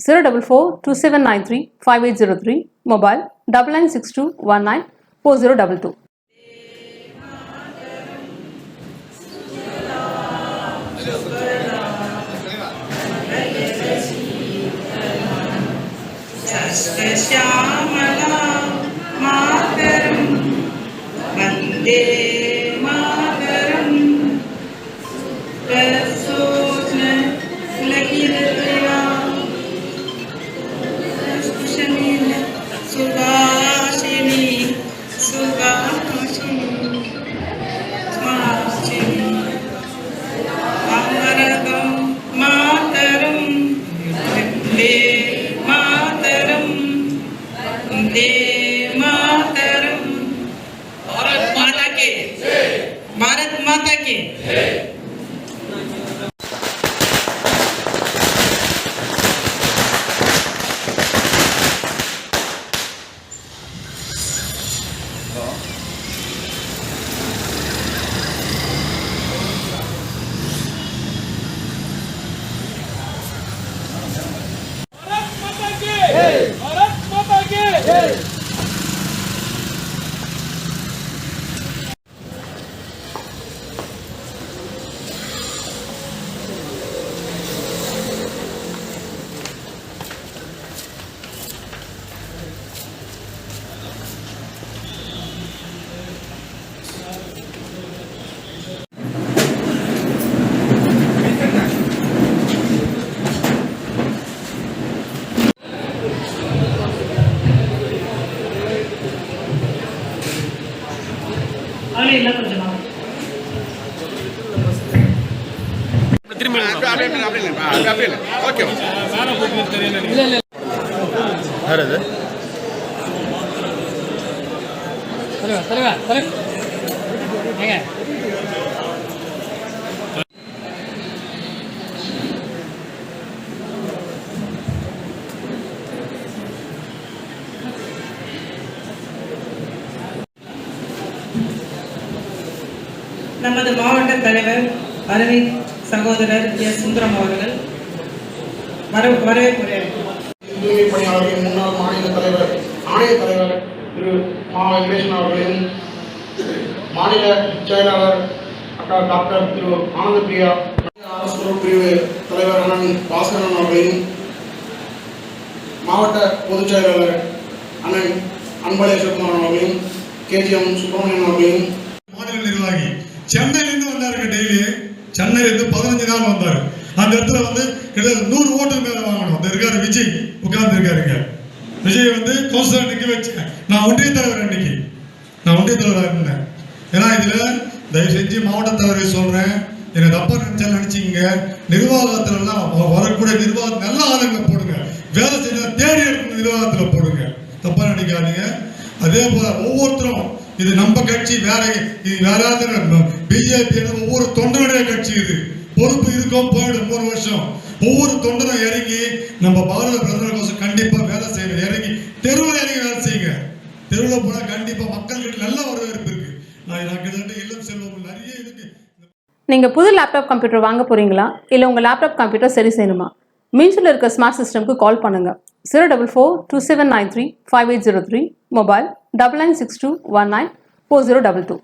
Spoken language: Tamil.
zero double four two seven nine three five eight zero three mobile double nine six two one nine four zero double two Shyamala मातरं वंदे にバラッまたげ இல்லை கொஞ்சம் தலைவா தலைவா நமது மாவட்ட தலைவர் அரவிந்த் சகோதரர் எஸ். சுந்தரம் அவர்கள். வர தூய்மை பணியாளர்களின் முன்னாள் மாநில தலைவர் ஆணைய தலைவர் திரு. மா. வெங்கடேசன் அவர்களையும் மாநில செயலாளர் அக்கா டாக்டர் திரு. ஆனந்தபிரியா அரசு பிரிவு தலைவர் அண்ணன் பாஸ்கரன் அவர்களையும் மாவட்ட பொதுச் செயலாளர் அண்ணன் அன்பழேஸ்வரகுமார் அவர்களையும் கேஜிஎம் சுப்பிரமணியன் அவர்களையும் மாநில நிர்வாகி சென்னையிலேருந்து வந்தாருங்க டெய்லி சென்னையிலேருந்து பதினஞ்சு நாள் வந்தார். அந்த இடத்துல வந்து கிட்டத்தட்ட நூறு ஓட்டு மேல வாங்கணும். அந்த இருக்காரு விஜய் உட்கார்ந்து இருக்காருங்க விஜய் வந்து கவுன்சிலர் நிக்க வச்சேன் நான் ஒன்றிய தலைவர் அன்னைக்கு. நான் ஒன்றிய தலைவராக இருந்தேன். ஏன்னா இதுல தயவு செஞ்சு மாவட்ட தலைவரை சொல்றேன். என்னை தப்பா நினைச்சா நினைச்சீங்க நிர்வாகத்துல எல்லாம் வரக்கூடிய நிர்வாகம் நல்ல ஆளுங்க போடுங்க. வேலை செய்ய தேடி எடுக்கிற நிர்வாகத்துல போடுங்க. தப்பா நினைக்காதீங்க. அதே போல ஒவ்வொருத்தரும் இது நம்ம கட்சி வேற இது வேற பிஜேபி ஒவ்வொரு தொண்டனுடைய கட்சி இது. பொறுப்பு இருக்கும் போயிடும் மூணு வருஷம். ஒவ்வொரு தொண்டரும் இறங்கி நம்ம பாரத பிரதமர் கோசம் கண்டிப்பா வேலை செய்யணும். இறங்கி தெருவில் இறங்கி வேலை செய்யுங்க. தெருவில் போனா கண்டிப்பா மக்கள்கிட்ட நல்ல வரவேற்பு இருக்கு. நான் நான் கிட்டத்தட்ட இல்லம் செல்வம் நிறைய இருக்கு நீங்கள் புது லேப்டாப் கம்ப்யூட்டர் வாங்க போகிறீங்களா இல்லை உங்கள் லேப்டாப் கம்ப்யூட்டர் சரி செய்யணுமா? மீன்ஸில் இருக்க ஸ்மார்ட் சிஸ்டம்க்கு கால் பண்ணுங்கள் Zero double four two seven nine three five eight zero three 5803 mobile double nine six two one nine four zero double two.